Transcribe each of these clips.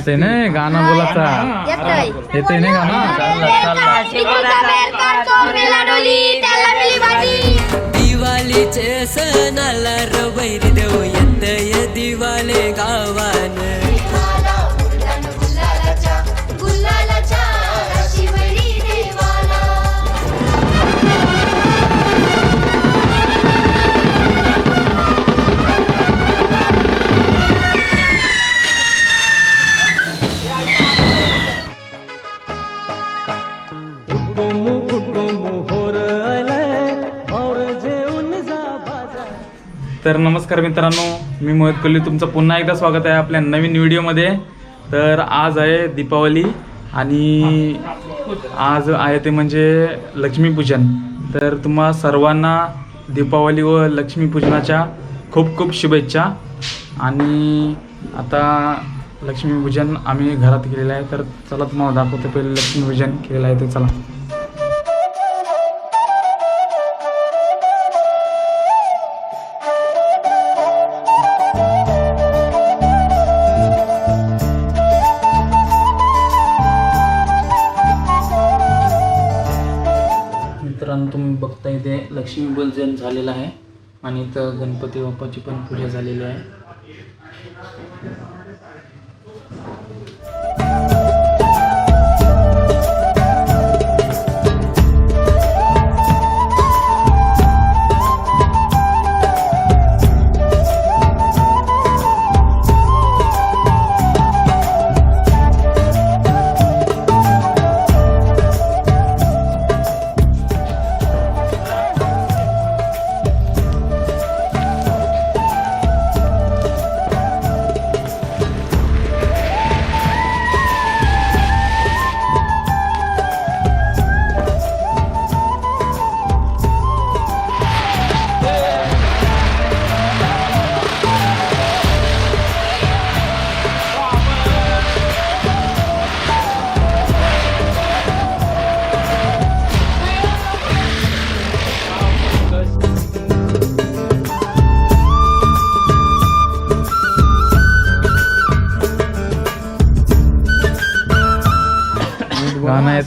येते ना गाणं बोलायचा येतंय. येते ना गाणं. दिवाळीचे सणाला रवैर देऊ येतय. तर नमस्कार मित्रांनो मी मोहित कोल्ली. तुमचं पुन्हा एकदा स्वागत आहे आपल्या नवीन व्हिडिओमध्ये. तर आज आहे दीपावली आणि आज आहे ते म्हणजे लक्ष्मीपूजन. तर तुम्हा सर्वांना दीपावली व लक्ष्मीपूजनाच्या खूप खूप शुभेच्छा. आणि आता लक्ष्मीपूजन आम्ही घरात केलेलं आहे. तर चला तुम्हाला दाखवतो पहिले लक्ष्मीपूजन केलेलं आहे ते. चला. लक्ष्मीपूजन लक्ष्मी झालेलं आहे आणि इथं गणपती बाप्पाची पण पूजा झालेली आहे.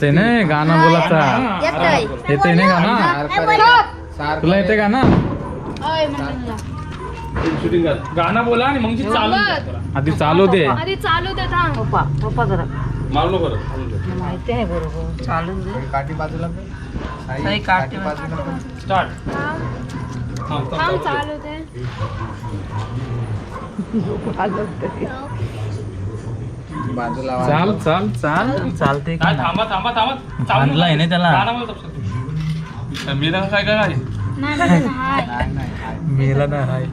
येते ना गाणं बोलायचा. येते ना गाणं? तुला येते गाणं? गाणं बोला आणि मग ती चालू आधी चालू दे. आधी चालू दे थांब. मारू नको स्टार्ट थांब चालू दे. चाल चाल चाल. चालते काय थांबा थांबा थांबा. चालू आणला आहे ना त्याला? गाणं बोल तपशील. मी तर काय काय. मेला ना हाय.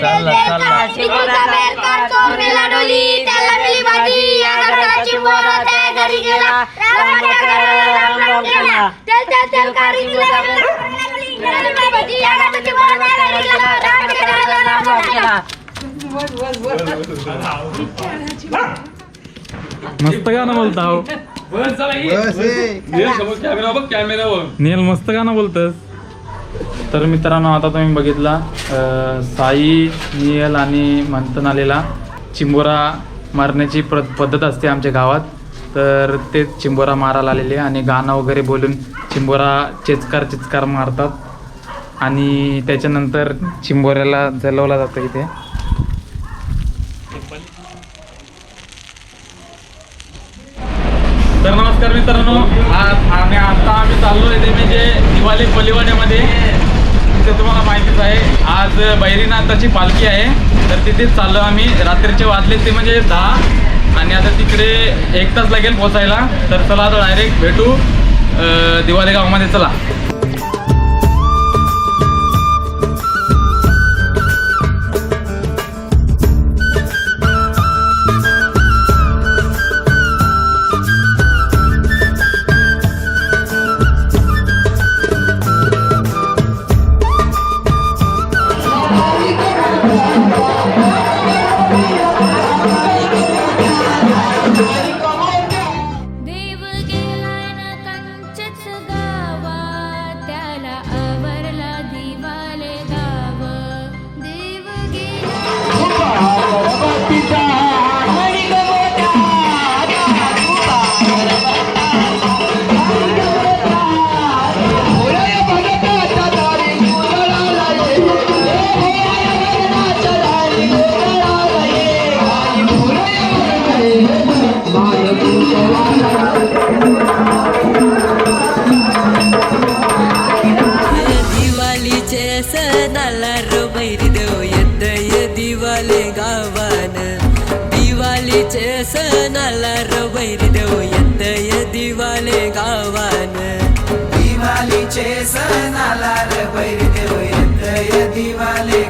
चालला चालला मस्त गाणं बोलता हो नेल मस्त गाणं बोलतस. तर मित्रांनो आता तुम्ही बघितला साई नियल आणि मंथन आलेला. चिंबोरा मारण्याची प्र पद्धत असते आमच्या गावात. तर ते चिंबोरा मारायला आलेले आणि गाणं वगैरे बोलून चिंबोरा चेचकार चिचकार मारतात. आणि त्याच्यानंतर चिंबोऱ्याला जलवला जातं इथे. तर नमस्कार मित्रांनो आज आम्ही आता आम्ही चाललो आहे ते म्हणजे दिवाळी पलिवाड्यामध्ये. तिथे तुम्हाला माहितीच आहे आज बैरीनाथाची पालखी आहे. तर तिथेच चाललो आम्ही. रात्रीचे वाजले ते म्हणजे दहा. आणि आता तिकडे एक तास लागेल पोचायला तर चला आता डायरेक्ट भेटू दिवाळी गावामध्ये चला.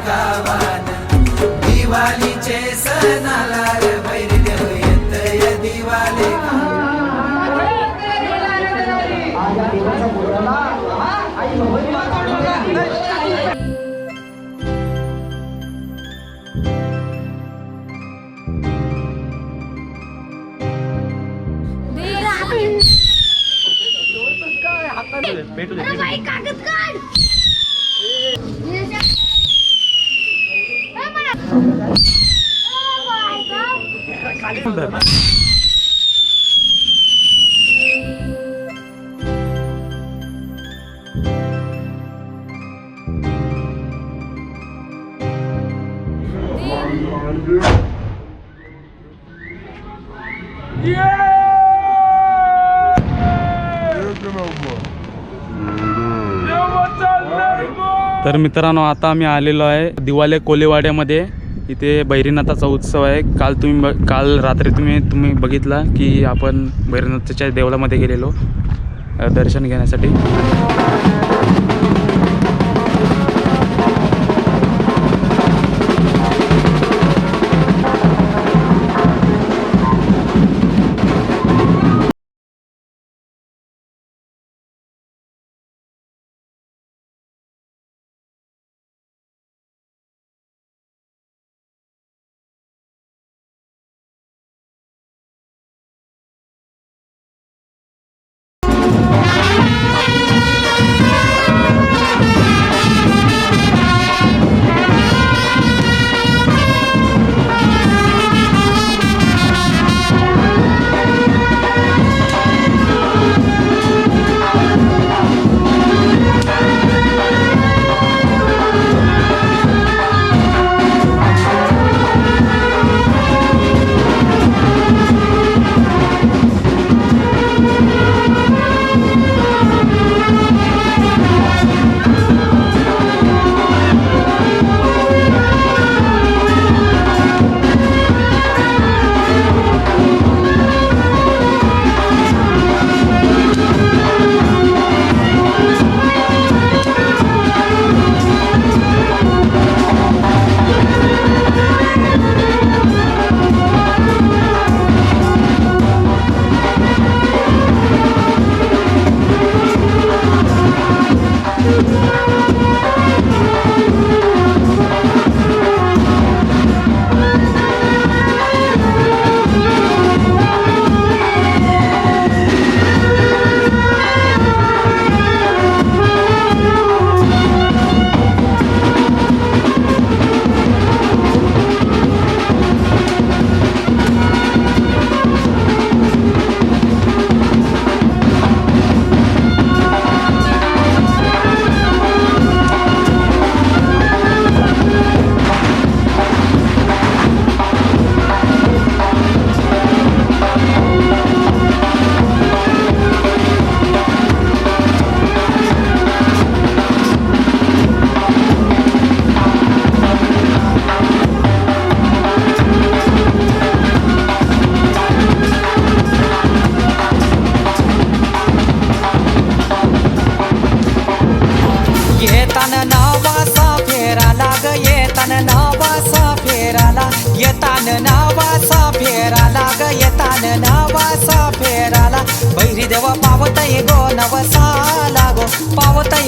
गावान. दिवाळीचे सण आला रे बैरदेव येतय दिवाले. कागद काढ. तर मित्रांनो आता आम्ही आलेलो आहे दिवाले कोलेवाड्यामध्ये. इथे भैरीनाथाचा उत्सव आहे. काल तुम्ही ब काल रात्री तुम्ही तुम्ही बघितला की आपण भैरीनाथच्या देवळामध्ये गेलेलो दर्शन घेण्यासाठी.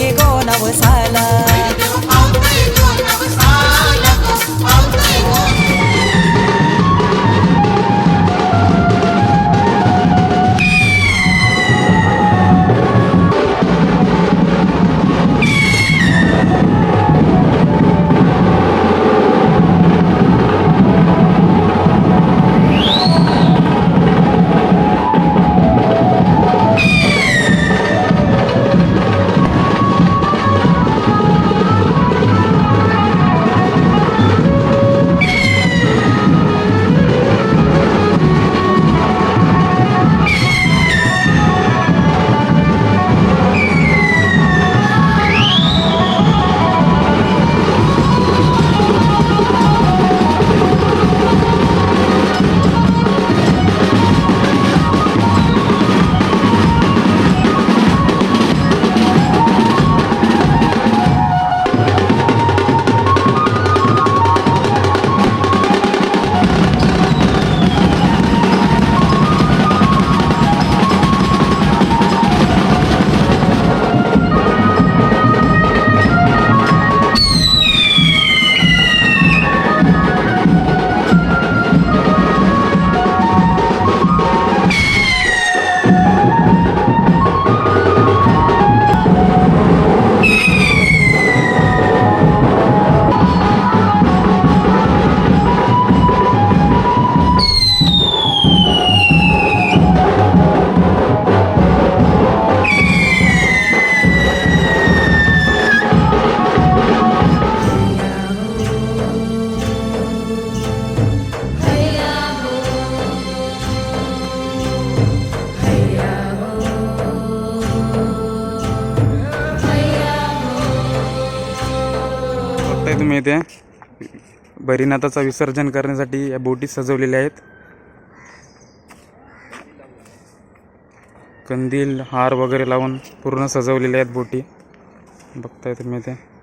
गोनवसाला भरीनाथाचा विसर्जन करण्यासाठी या बोटी सजवलेल्या आहेत. कंदील हार वगैरे लावून पूर्ण सजवलेल्या आहेत बोटी. बघताय तुम्ही ते.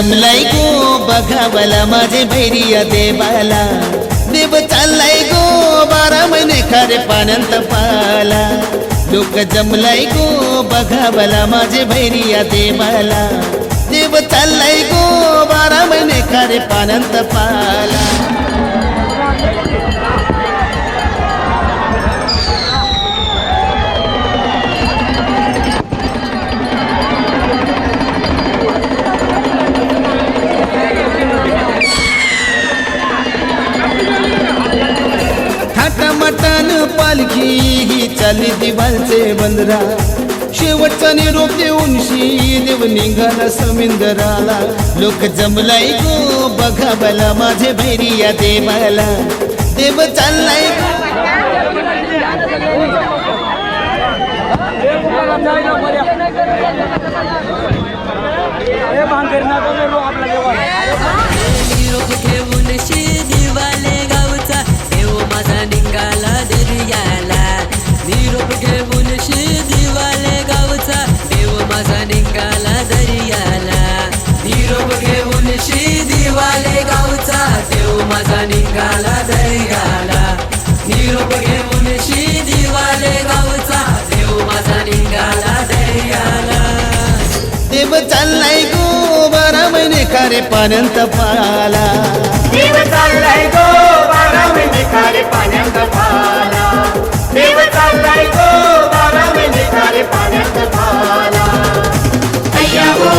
जमलाय गो बघावला माझे भैरिया देवाला. देव चाललाय गो बारा महिने खारे पानंत पाला. लोक जमलाय गो बघावला माझे भैरिया देवाला. देव चाललाय गो बारा महिने खारे पानंत पाला. चालली दिवालचे बंदरा. शेवटचा निरोप देऊन शी देव निघाला समिंदराला. लोक जमलाय गो बघा बला माझे भैरिया देवाला. देव चाललाय निरोप निघाला दर्याला निरोप घेऊन शी दिवाले गावचा देव माझा निघाला दर्याला देव चाललाय गो बारा महिने खारे पाण्यात पाला. देव चाललाय गो बारा महिने खारे पाण्यात पाला. देव चाललाय गो बारा महिने खारे पाण्यात पाला. अय्या हो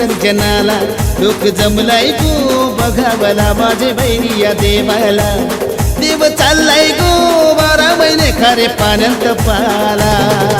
विसर्जनाला लोक जमलाय गो बघावला माझे बहिणी या देवाला. देव चाललाय गो बारा महिने खारे पाण्यात पाला.